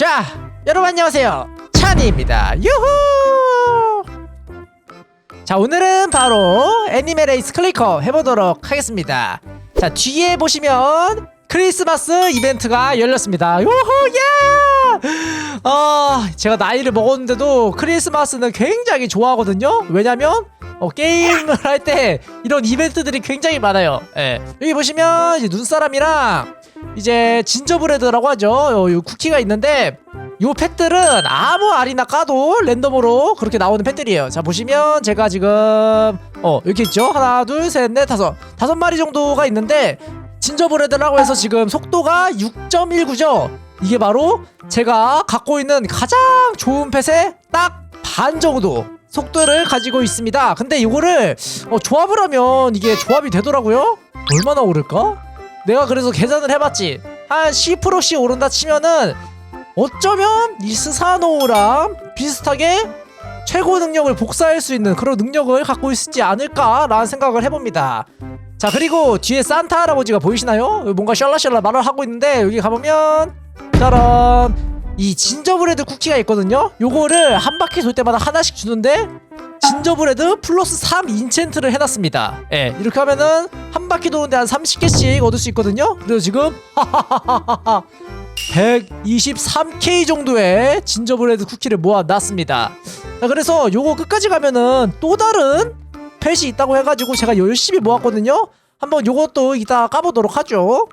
자, 여러분 안녕하세요. 찬이입니다. 유후! 자, 오늘은 바로 애니메 레이스 클리커 해보도록 하겠습니다. 자, 뒤에 보시면 크리스마스 이벤트가 열렸습니다. 유후! 야! 아, 제가 나이를 먹었는데도 크리스마스는 굉장히 좋아하거든요. 왜냐면 어, 게임을 할 때 이런 이벤트들이 굉장히 많아요. 예. 여기 보시면 이제 눈사람이랑 이제 진저브레드라고 하죠. 요, 요 쿠키가 있는데 요 펫들은 아무 알이나 까도 랜덤으로 그렇게 나오는 펫들이에요. 자 보시면 제가 지금 어 이렇게 있죠. 하나 둘 셋 넷 다섯 다섯 마리 정도가 있는데 진저브레드라고 해서 지금 속도가 6.19죠. 이게 바로 제가 갖고 있는 가장 좋은 펫의 딱 반 정도 속도를 가지고 있습니다. 근데 이거를 어, 조합을 하면 이게 조합이 되더라고요. 얼마나 오를까? 내가 그래서 계산을 해봤지. 한 10%씩 오른다 치면은 어쩌면 이 스사노우랑 비슷하게 최고 능력을 복사할 수 있는 그런 능력을 갖고 있지 않을까라는 생각을 해봅니다. 자 그리고 뒤에 산타 할아버지가 보이시나요? 뭔가 샬라샬라 말을 하고 있는데 여기 가보면 짜란 이 진저브레드 쿠키가 있거든요. 요거를 한 바퀴 돌 때마다 하나씩 주는데 진저브레드 플러스 3 인챈트를 해놨습니다. 예, 이렇게 하면은 한 바퀴 도는데 한 30개씩 얻을 수 있거든요. 그래서 지금 123K 정도의 진저브레드 쿠키를 모아놨습니다. 자, 그래서 요거 끝까지 가면은 또 다른 펫이 있다고 해가지고 제가 열심히 모았거든요. 한번 요것도 이따 까보도록 하죠.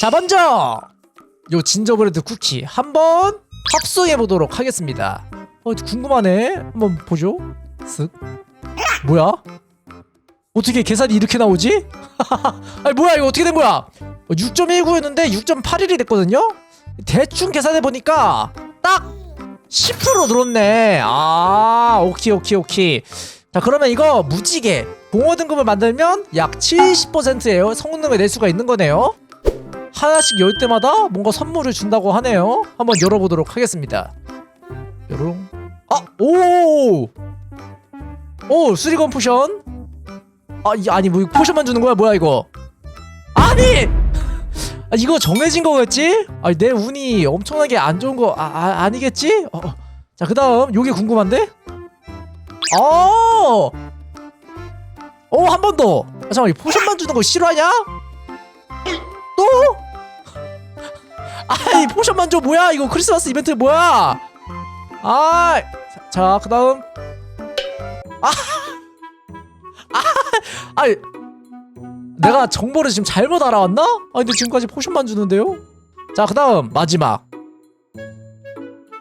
자, 먼저 요 진저브레드 쿠키 한번 합성해 보도록 하겠습니다. 어, 궁금하네. 한번 보죠. 쓱. 뭐야? 어떻게 계산이 이렇게 나오지? 아니 뭐야 이거 어떻게 된 거야? 6.19였는데 6.81이 됐거든요. 대충 계산해 보니까 딱 10% 늘었네. 아, 오케이 오케이 오케이. 자 그러면 이거 무지개 공허 등급을 만들면 약 70%예요. 성능을 낼 수가 있는 거네요. 하나씩 열 때마다 뭔가 선물을 준다고 하네요. 한번 열어보도록 하겠습니다. 요롱. 아, 오! 오, 수리건 포션. 아, 이, 아니 뭐 포션만 주는 거야? 뭐야 이거? 아니! 아, 이거 정해진 거겠지? 아니 내 운이 엄청나게 안 좋은 거 아, 아, 아니겠지? 어, 어. 자, 그다음 요게 궁금한데? 어! 어, 한번 더. 아, 잠깐만, 이 포션만 주는 거 싫어하냐? 또? 아이 포션만 줘 뭐야 이거 크리스마스 이벤트 뭐야 아, 자, 자 그다음 아, 아, 아이 내가 정보를 지금 잘못 알아왔나? 아 근데 지금까지 포션만 주는데요? 자 그다음 마지막.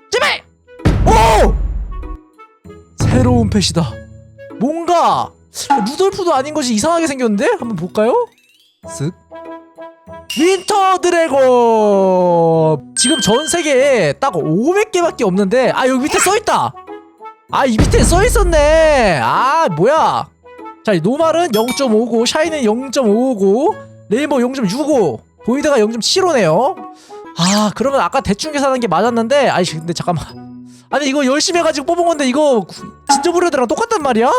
제발! 오! 새로운 펫이다. 뭔가 루돌프도 아닌 것이 이상하게 생겼는데? 한번 볼까요? 쓱 윈터 드래곤! 지금 전 세계에 딱 500개밖에 없는데 아 여기 밑에 써있다 아 이 밑에 써있었네. 아 뭐야. 자이 노말은 0.59 샤이는 0.55고 레인보우 0.65 보이드가 0.75네요. 아 그러면 아까 대충 계산한 게 맞았는데 아이 근데 잠깐만. 아니 이거 열심히 해가지고 뽑은 건데 이거 진저브레드랑 똑같단 말이야?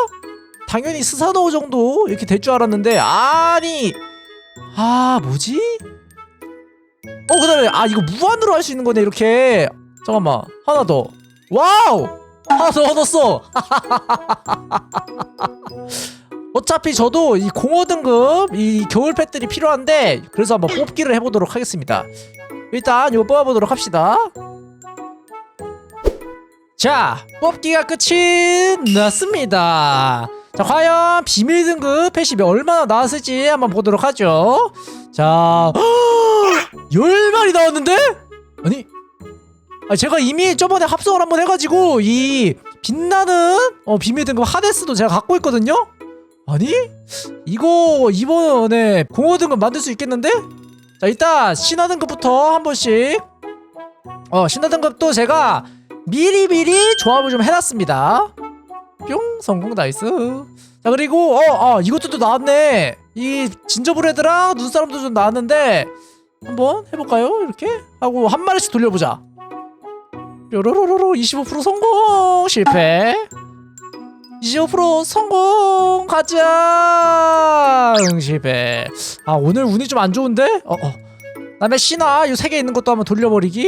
당연히 스사노 정도 이렇게 될 줄 알았는데 아니. 아 뭐지? 어 그다음에 아 이거 무한으로 할 수 있는 거네 이렇게. 잠깐만. 하나 더. 와우 하나 더 얻었어. 어차피 저도 이 공허 등급 이 겨울 펫들이 필요한데 그래서 한번 뽑기를 해보도록 하겠습니다. 일단 이거 뽑아보도록 합시다. 자 뽑기가 끝이 났습니다. 자 과연 비밀 등급 펫이 얼마나 나왔을지 한번 보도록 하죠. 자 10마리 나왔는데? 아니 아 제가 이미 저번에 합성을 한번 해가지고 이 빛나는 어, 비밀 등급 하데스도 제가 갖고 있거든요? 아니? 이거 이번에 공허 등급 만들 수 있겠는데? 자 일단 신화 등급부터 한 번씩. 어 신화 등급도 제가 미리미리 조합을 좀 해놨습니다. 뿅 성공 나이스. 자 그리고 어, 어 이것도 또 나왔네. 이 진저브레드랑 눈사람도 좀 나왔는데 한번 해볼까요? 이렇게? 하고 한 마리씩 돌려보자 뾰로로로로 25% 성공! 실패! 25% 성공! 가자! 응 실패. 아 오늘 운이 좀 안 좋은데? 어어. 다음에 신화 이 세 개 있는 것도 한번 돌려버리기?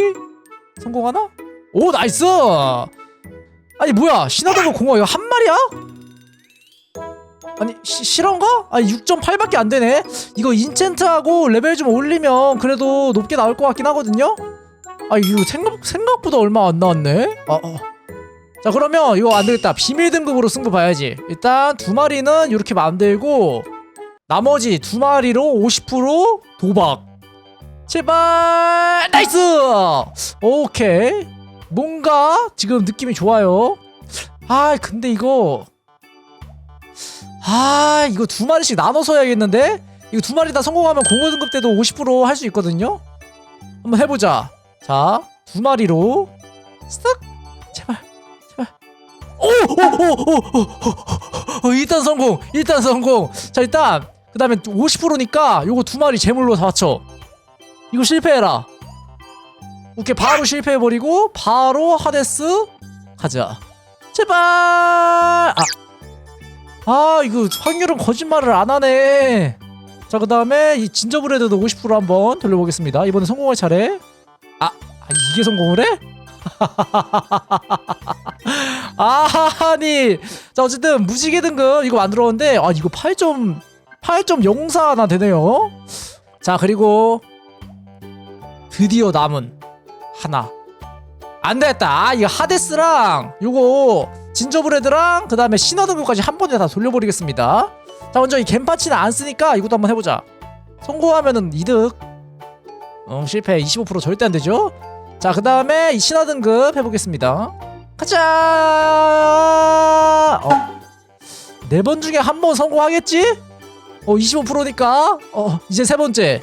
성공하나? 오 나이스! 아니 뭐야? 신화동거 공허. 이거 한 마리야? 아니 시, 실화인가? 아니 6.8밖에 안 되네? 이거 인챈트하고 레벨 좀 올리면 그래도 높게 나올 것 같긴 하거든요 아 이거 생각, 생각보다 얼마 안 나왔네? 아, 아. 자 그러면 이거 안 되겠다. 비밀 등급으로 승부 봐야지. 일단 두 마리는 이렇게 만들고 나머지 두 마리로 50% 도박. 제발! 나이스! 오케이. 뭔가 지금 느낌이 좋아요. 아 근데 이거 아 이거 두 마리씩 나눠서 해야겠는데? 이거 두 마리 다 성공하면 공허 등급 때도 50%할 수 있거든요? 한번 해보자 자 두 마리로 쓱! 제발 제발. 오오 오 오 오 일단 성공 일단 성공. 자 일단 그 다음에 50%니까 요거 두 마리 제물로 다 맞춰. 이거 실패해라. 오케이 바로 실패해버리고 바로 하데스 가자. 제발! 아, 아 이거 확률은 거짓말을 안 하네. 자 그 다음에 이 진저브레드도 50% 한번 돌려보겠습니다. 이번에 성공할 차례 이게 성공을 해? 아니. 자 어쨌든 무지개 등급 이거 만들었는데 아 이거 8점 8.04나 되네요. 자 그리고 드디어 남은 하나. 안 되겠다. 아, 이거 하데스랑 요거 진저브레드랑 그 다음에 신화 등급까지 한 번에 다 돌려버리겠습니다. 자 먼저 이 겐파치는 안 쓰니까 이것도 한번 해보자. 성공하면은 이득. 어 실패. 25% 절대 안 되죠 자 그 다음에 이 신화 등급 해보겠습니다. 가자 어. 네 번 중에 한 번 성공하겠지? 어 25%니까? 어 이제 세 번째.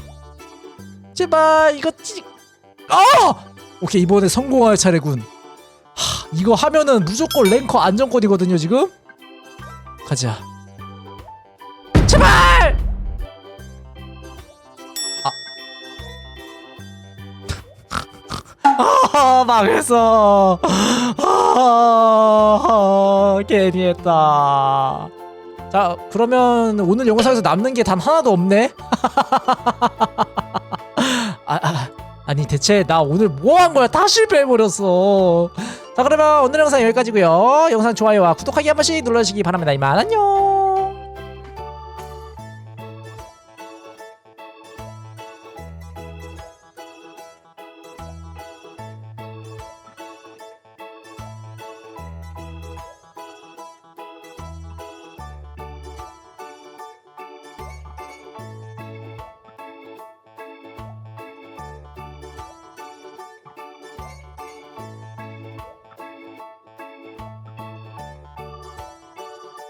제발 이거 찌... 아! 오케이 이번에 성공할 차례군. 하, 이거 하면은 무조건 랭커 안정권이거든요 지금? 가자 아, 아 망했어. 아, 괜히 했다. 자 그러면 오늘 영상에서 남는 게 단 하나도 없네? 아, 아, 아니 대체 나 오늘 뭐 한 거야? 다 실패해버렸어. 자 그러면 오늘 영상 여기까지고요. 영상 좋아요와 구독하기 한 번씩 눌러주시기 바랍니다 이만. 안녕